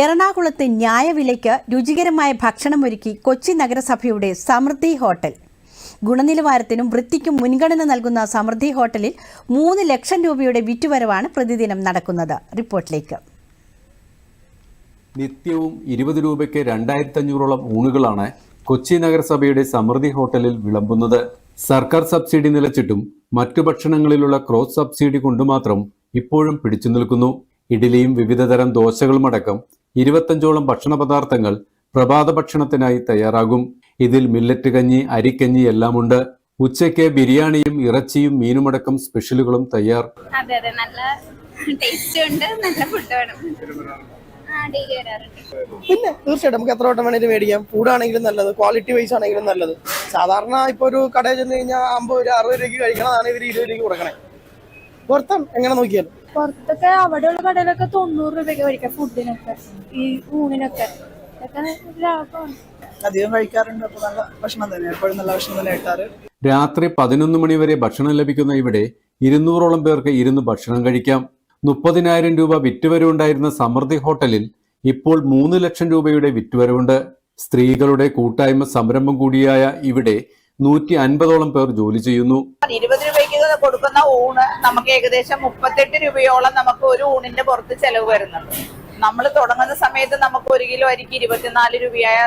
എറണാകുളത്ത് ന്യായവിലയ്ക്ക് രുചികരമായ ഭക്ഷണമൊരുക്കി കൊച്ചി നഗരസഭയുടെ സമൃദ്ധി ഹോട്ടൽ. ഗുണനിലവാരത്തിനും വൃത്തിക്കും മുൻഗണന നൽകുന്ന സമൃദ്ധി ഹോട്ടലിൽ മൂന്ന് ലക്ഷം രൂപയുടെ വിറ്റുവരവാണ് പ്രതിദിനം നടക്കുന്നത്. റിപ്പോർട്ടിലേക്ക്. നിത്യവും ഇരുപത് രൂപയ്ക്ക് രണ്ടായിരത്തി അഞ്ഞൂറോളം ഊണുകളാണ് കൊച്ചി നഗരസഭയുടെ സമൃദ്ധി ഹോട്ടലിൽ വിളമ്പുന്നത്. സർക്കാർ സബ്സിഡി നിലച്ചിട്ടും മറ്റു ഭക്ഷണങ്ങളിലുള്ള ക്രോസ് സബ്സിഡി കൊണ്ടുമാത്രം ഇപ്പോഴും പിടിച്ചു നിൽക്കുന്നു. ഇഡ്ഡലിയും വിവിധതരം ദോശകളുമടക്കം ഇരുപത്തഞ്ചോളം ഭക്ഷണ പദാർത്ഥങ്ങൾ പ്രഭാത ഭക്ഷണത്തിനായി തയ്യാറാകും. ഇതിൽ മില്ലറ്റ് കഞ്ഞി അരിക്കഞ്ഞി എല്ലാമുണ്ട്. ഉച്ചയ്ക്ക് ബിരിയാണിയും ഇറച്ചിയും മീനുമടക്കം സ്പെഷ്യലുകളും തയ്യാർ. അതെ അതെ. നല്ല ടേസ്റ്റ് ഉണ്ട്. നല്ല പിന്നെ തീർച്ചയായിട്ടും നമുക്ക് എത്ര വട്ടം വേണേലും മേടിക്കാം. കൂടാണെങ്കിലും നല്ലത്. ക്വാളിറ്റി വൈസ് ആണെങ്കിലും നല്ലത്. സാധാരണ ഇപ്പൊ ഒരു കടയിൽ ചെന്ന് കഴിഞ്ഞാൽ അമ്പത് രൂപ അറുപത് രൂപയ്ക്ക് കഴിക്കണതാണ് ഇവർ ഇരുപത് രൂപയ്ക്ക് കൊടുക്കണേ. പുറത്തും എങ്ങനെ നോക്കിയാലും. പുറത്തൊക്കെ അവിടെയുള്ള കടയിലൊക്കെ തൊണ്ണൂറ് രൂപയ്ക്ക് കഴിക്കാം ഫുഡിനൊക്കെ ഈ ഊണിനൊക്കെ. ഇതൊക്കെ ലാഭമാണ്. അധികം കഴിക്കാറുണ്ട് അപ്പോൾ നല്ല ഭക്ഷണം തന്നെ എപ്പോഴും നല്ല ഭക്ഷണം തന്നെ കിട്ടാറ് രാത്രി പതിനൊന്ന് മണിവരെ ഭക്ഷണം ലഭിക്കുന്ന ഇവിടെ ഇരുന്നൂറോളം പേർക്ക് ഇരുന്ന് ഭക്ഷണം കഴിക്കാം. മുപ്പതിനായിരം രൂപ വിറ്റുവരവുണ്ടായിരുന്ന സമൃദ്ധി ഹോട്ടലിൽ ഇപ്പോൾ മൂന്ന് ലക്ഷം രൂപയുടെ വിറ്റുവരവുണ്ട്. സ്ത്രീകളുടെ കൂട്ടായ്മ സംരംഭം കൂടിയായ ഇവിടെ നൂറ്റി അൻപതോളം പേർ ജോലി ചെയ്യുന്നു. ഇരുപത് രൂപയ്ക്ക് കൊടുക്കുന്ന ഊണ് നമുക്ക് ഏകദേശം മുപ്പത്തെട്ട് രൂപയോളം നമുക്ക് ഒരു ഊണിന്റെ പുറത്ത് ചെലവ് വരുന്നുണ്ട്. നമ്മൾ തുടങ്ങുന്ന സമയത്ത് നമുക്ക് ഒരു കിലോ അരിക്ക് ഇരുപത്തിനാല് രൂപയായ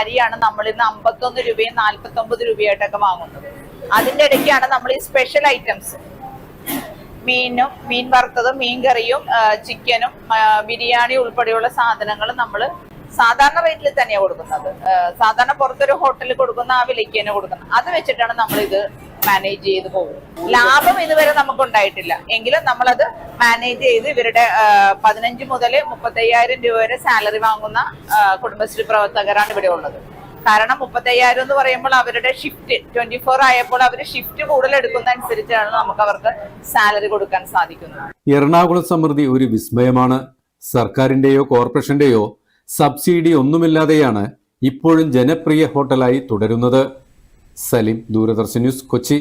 അരിയാണ് നമ്മൾ ഇന്ന് അമ്പത്തൊന്ന് രൂപയും നാൽപ്പത്തി ഒമ്പത് രൂപയായിട്ടൊക്കെ വാങ്ങുന്നത്. അതിന്റെ ഇടയ്ക്കാണ് നമ്മൾ ഈ സ്പെഷ്യൽ ഐറ്റംസ് മീനും മീൻ വറുത്തതും മീൻ കറിയും ചിക്കനും ബിരിയാണി ഉൾപ്പെടെയുള്ള സാധനങ്ങൾ നമ്മൾ സാധാരണ റേറ്റിൽ തന്നെയാണ് കൊടുക്കുന്നത്. സാധാരണ പുറത്തൊരു ഹോട്ടലിൽ കൊടുക്കുന്ന ആ വിലയ്ക്ക് തന്നെ കൊടുക്കുന്നത്. അത് വെച്ചിട്ടാണ് നമ്മൾ ഇത് മാനേജ് ചെയ്ത് പോകുന്നത്. ലാഭം ഇതുവരെ നമുക്ക് ഉണ്ടായിട്ടില്ല എങ്കിലും നമ്മളത് മാനേജ് ചെയ്ത് ഇവരുടെ പതിനഞ്ച് മുതൽ മുപ്പത്തയ്യായിരം രൂപ വരെ സാലറി വാങ്ങുന്ന കുടുംബശ്രീ പ്രവർത്തകരാണ് ഇവിടെ ഉള്ളത്. കാരണം മുപ്പത്തയ്യായിരം എന്ന് പറയുമ്പോൾ അവരുടെ ഷിഫ്റ്റ് ട്വന്റി ഫോർ ആയപ്പോൾ അവർ ഷിഫ്റ്റ് കൂടുതൽ എടുക്കുന്ന അനുസരിച്ചാണ് നമുക്ക് അവർക്ക് സാലറി കൊടുക്കാൻ സാധിക്കുന്നത്. എറണാകുളം സമൃദ്ധി ഒരു വിസ്മയമാണ്. സർക്കാരിന്റെയോ കോർപ്പറേഷന്റെയോ സബ്സിഡി ഒന്നുമില്ലാതെയാണ് ഇപ്പോഴും ജനപ്രിയ ഹോട്ടലായി തുടരുന്നത്. സലിം ദൂരദർശൻ ന്യൂസ് കൊച്ചി.